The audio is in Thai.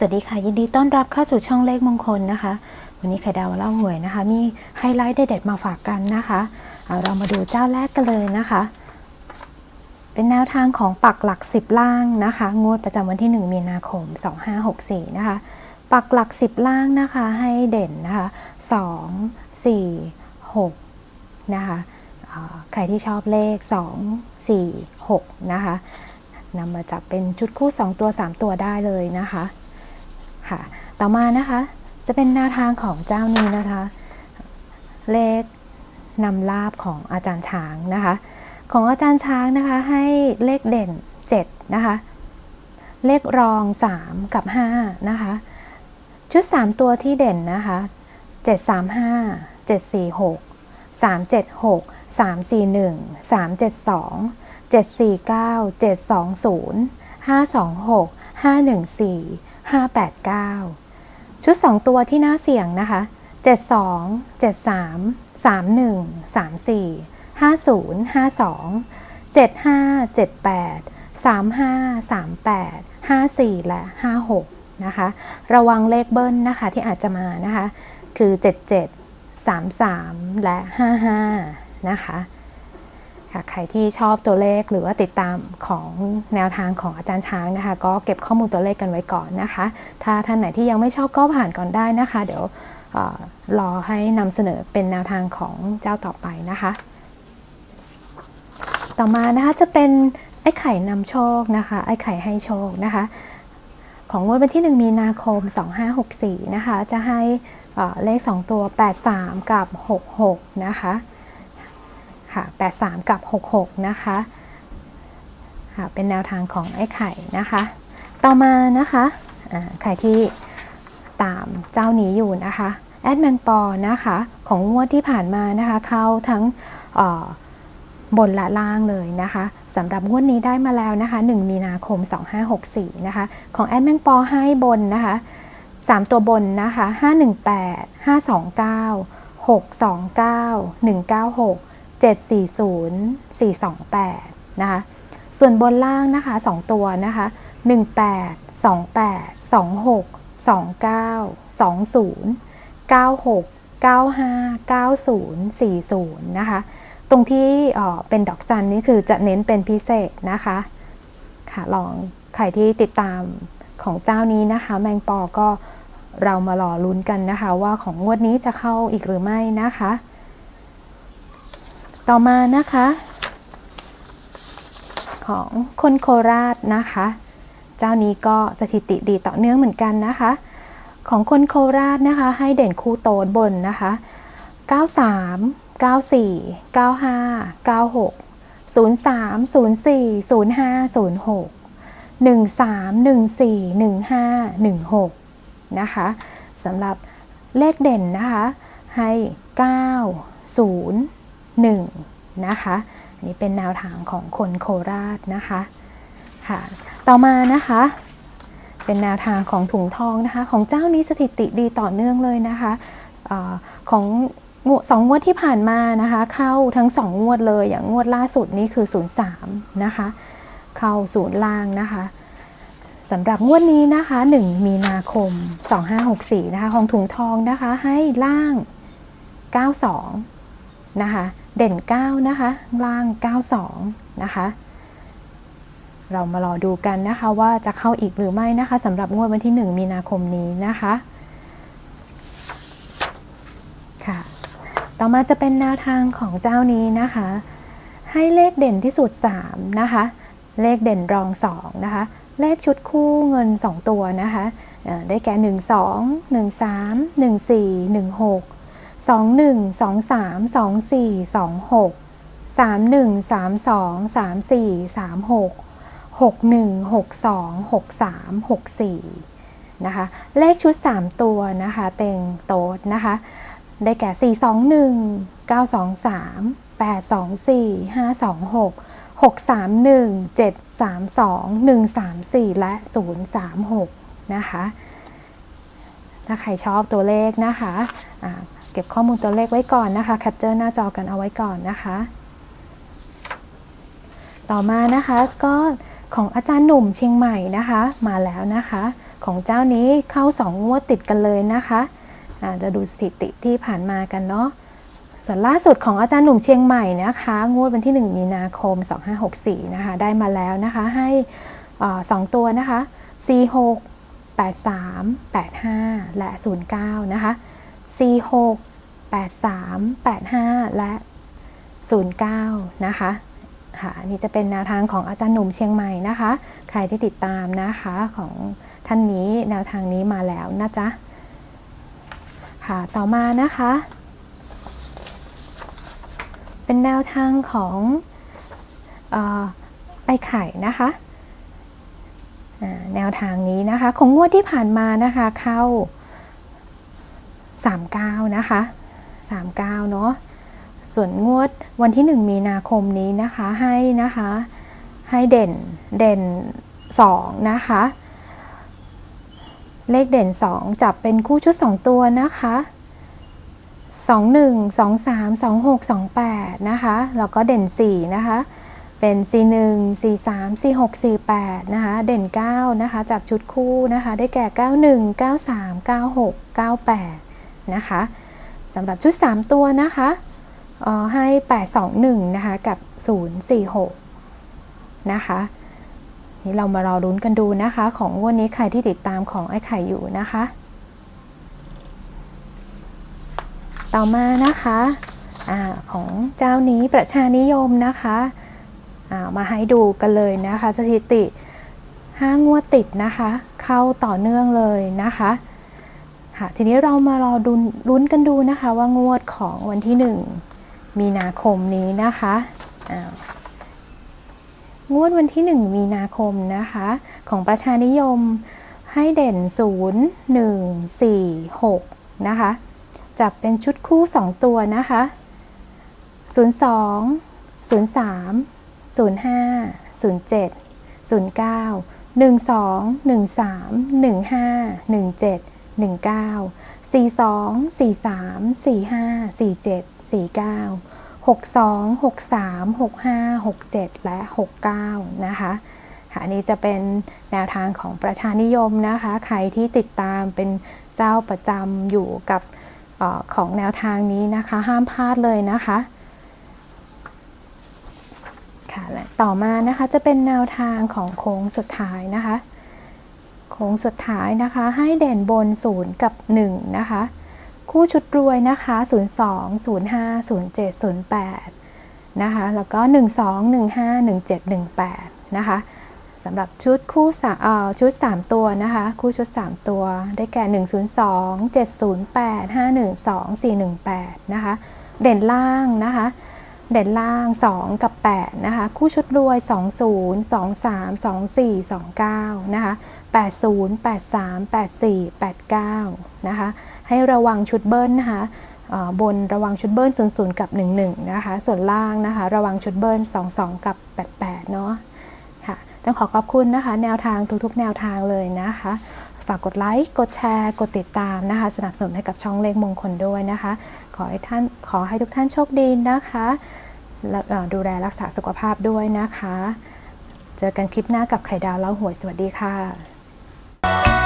สวัสดีค่ะ ยินดีต้อนรับเข้าสู่ช่องเลขมงคลนะคะ วันนี้ไข่ดาวเล่าหวยนะคะ มีไฮไลท์เด็ดๆมาฝากกันนะคะเเรามาดูเจ้าแรกกันเลยนะคะ เป็นแนวทางของปักหลัก 10 ล่างนะคะ งวดประจำวันที่ 1 มีนาคม 2564 นะคะ ปักหลัก 10 ล่างนะคะให้เด่นนะคะ 2 4 6 นะคะใครที่ชอบเลข 2 4 6 นะคะนำมาจับเป็นชุดคู่ 2 ตัว 3 ตัวได้เลยนะคะ ค่ะ ต่อมานะคะจะเป็นแนวทางของเจ้านี้นะคะ เลขนำลาบของอาจารย์ช้างนะคะ ของอาจารย์ช้างนะคะให้เลขเด่น 7 นะคะ เลขรอง 3 กับ 5 นะคะ ชุด 3 ตัวที่เด่นนะคะ 735 746 376 341 372 749 720 526 514 589 ชุด 2 ตัวที่น่าเสี่ยงนะคะ 72 73 31 34 50 52 75 78 35 38 54 และ 56 นะคะ ระวังเลขเบิ้ลนะคะที่อาจจะมานะคะ คือ 77 33 และ 55 นะคะ ใครที่ชอบตัวเลขหรือว่าติดตามของแนวทางของอาจารย์ช้างนะคะ ก็เก็บข้อมูลตัวเลขกันไว้ก่อนนะคะ ถ้าท่านไหนที่ยังไม่ชอบก็ผ่านก่อนได้นะคะ เดี๋ยวอรอให้นำเสนอเป็นแนวทางของเจ้าต่อไปนะคะ ต่อมานะคะจะเป็นไอ้ไข่นำโชคนะคะ ไอ้ไข่ให้โชคนะคะ ของงวดวันที่ 1 มีนาคม 2564 นะคะ จะให้เอ่อเลข 2 ตัว 83 กับ 66 นะคะ ค่ะ83 กับ 66 นะคะค่ะเป็นแนวทางของไอ้ไข่นะคะ ต่อมานะคะอ่าใครที่ตามเจ้านี้อยู่นะคะแอดแมงปอนะคะของงวดที่ผ่านมานะคะเข้าทั้งบนและล่างเลยนะคะสำหรับงวดนี้ได้มาแล้วนะคะ 1 มีนาคม 2564 นะคะ ของแอดแมงปอให้บนนะคะ 3 ตัวบนนะคะ 518 529 629 196 740 428 นะคะ ส่วนบนล่างนะคะ 2 ตัวนะคะ 18 28 26 29 20 96 95 90 40 นะคะ ตรงที่เป็นดอกจันนี่คือจะเน้นเป็นพิเศษนะคะ ค่ะ ลองใครที่ติดตามของเจ้านี้นะคะ แมงปอก็เรามารอลุ้นกันนะคะ ว่าของงวดนี้จะเข้าอีกหรือไม่นะคะ ต่อมานะคะ ของคนโคราชนะคะ เจ้านี้ก็สถิติดีต่อเนื่องเหมือนกันนะคะ ของคนโคราชนะคะ ให้เด่นคู่โตดบนนะคะ 93 94 95 96 03 04 05 06 13 14 15 16 นะคะสำหรับเลขเด่นนะคะ ให้ 9 0 1นะคะอันนี้เป็นแนวทางของคนโคราชนะคะค่ะต่อมานะคะเป็นแนวทางของถุงทองนะคะของเจ้านี้สถิติดีต่อเนื่องเลยนะคะอของสองงวดที่ผ่านมานะคะเข้าทั้งสองงวดเลยอย่างงวดล่าสุดนี่คือ 03นะคะเข้าศูนย์ล่างนะคะสำหรับงวดนี้นะคะ 1 มีนาคม 2564นะคะของถุงทองนะคะให้ล่าง 92นะคะ เด่น 9 นะคะ ล่าง 92 นะคะ เรามารอดูกันนะคะว่าจะเข้าอีกหรือไม่นะคะสำหรับงวดวันที่ 1 มีนาคมนี้นะคะค่ะ ต่อมาจะเป็นแนวทางของเจ้านี้นะคะ ให้เลขเด่นที่สุด 3 นะคะ เลขเด่นรอง 2 นะคะ เลขชุดคู่เงิน 2 ตัวนะคะเอ่อได้แก่ 1 2 1 3 1 4 1 6 2 1 2 3 2 4 2 6 3 1 3 2 3 4 3 6 6 1 6 2 6 3 6 4นะคะ เลขชุด 3 ตัวนะคะ เต็งโต๊ดนะคะ ได้แก่ 4 2 1 9 2 3 8 2 4 5 2 6 6 3 1 7 3 2 1 3 4 และ 0 3 6 นะคะ ถ้าใครชอบตัวเลขนะคะอ่าเก็บข้อมูลตัวเลขไว้ก่อนนะคะแคปเจอร์หน้าจอกันเอาไว้ก่อนนะคะ ต่อมานะคะก็ของอาจารย์หนุ่มเชียงใหม่นะคะ มาแล้วนะคะ ของเจ้านี้เข้า 2 งวดติดกันเลยนะคะะจะดูสถิติที่ผ่านมากันเนาะส่วนล่าสุดของอาจารย์หนุ่มเชียงใหม่นะคะ งวดวันที่ 1 มีนาคม 2564 นะคะ ได้มาแล้วนะคะให้สองตัวนะคะ 46 83 85 และ 09 นะคะ 46 83 85 และ 09 นะคะค่ะนี่จะเป็นแนวทางของอาจารย์หนุ่มเชียงใหม่นะคะ ใครที่ติดตามนะคะของท่านนี้แนวทางนี้มาแล้วนะจ๊ะค่ะต่อมานะคะ เป็นแนวทางของออไอไข่นะคะแนวทางนี้นะคะ ของงวดที่ผ่านมานะคะเข้า 39 นะคะ 39 เนาะส่วนงวดวันที่ 1 มีนาคมนี้นะคะให้นะคะให้เด่นเด่น 2 นะคะ เลขเด่น 2 จับเป็นคู่ชุด 2 ตัวนะคะ 21 23 26 28 นะคะ แล้วก็เด่น 4 นะคะ เป็น 41 43 46 48 นะคะ เด่น 9 นะคะ จับชุดคู่นะคะ ได้แก่ 91 93 96 98 นะคะสำหรับชุด 3 ตัวนะคะเอ่อให้ 821 นะคะ กับ 046 นะคะนี่เรามารอรุ้นกันดูนะคะ ของวันนี้ใครที่ติดตามของไอ้ไข่อยู่นะคะ ต่อมานะคะอของเจ้านี้ประชานิยมนะคะามาให้ดูกันเลยนะคะ สถิติ 5 งวดติดนะคะ เข้าต่อเนื่องเลยนะคะ ค่ะ ทีนี้เรามารอดุนลุ้นกันดูนะคะว่างวดของวันที่ 1 มีนาคมนี้นะคะงวดวันที่ 1 มีนาคมนะคะ ของประชานิยมให้เด่น 0 1 4 6 นะคะ จับเป็นชุดคู่ 2 ตัวนะคะ 02 03 05 07 09 12 13 15 17 19 42 43 45 47 49 62 63 65 67 และ 69 นะคะค่ะอันนี้จะเป็นแนวทางของประชานิยมนะคะ ใครที่ติดตามเป็นเจ้าประจำอยู่กับออของแนวทางนี้นะคะ ห้ามพลาดเลยนะคะค่ะและต่อมานะคะจะเป็นแนวทางของโค้งสุดท้ายนะคะ โค้งสุดท้ายนะคะ ให้เด่นบน 0 กับ 1 นะคะ คู่ชุดรวยนะคะ 02 05 07 08 นะคะ แล้วก็ 12 15 17 18 นะคะสำหรับชุดคู่สาเอ่อชุด 3 ตัวนะคะ คู่ชุด 3 ตัวได้แก่ 102 708 512 418 นะคะ เด่นล่างนะคะ เด่นล่าง 2 กับ 8 นะคะ คู่ชุดรวย 20 23 24 29 นะคะ 80 83 84 89 นะคะ ให้ระวังชุดเบิ้ลนะคะบนระวังชุดเบิ้ล 00 กับ 11 นะคะ ส่วนล่างนะคะ ระวังชุดเบิ้ล 22 กับ 88 เนาะค่ะ ต้องขอขอบคุณนะคะ แนวทางทุกๆ แนวทางเลยนะคะ ฝากกดไลค์ กดแชร์ กดติดตามนะคะ สนับสนุนให้กับช่องเลขมงคลด้วยนะคะ ขอให้ท่านขอให้ทุกท่านโชคดีนะคะและดูแลรักษาสุขภาพด้วยนะคะ เจอกันคลิปหน้ากับไข่ดาวเล่าหวยสวัสดีค่ะ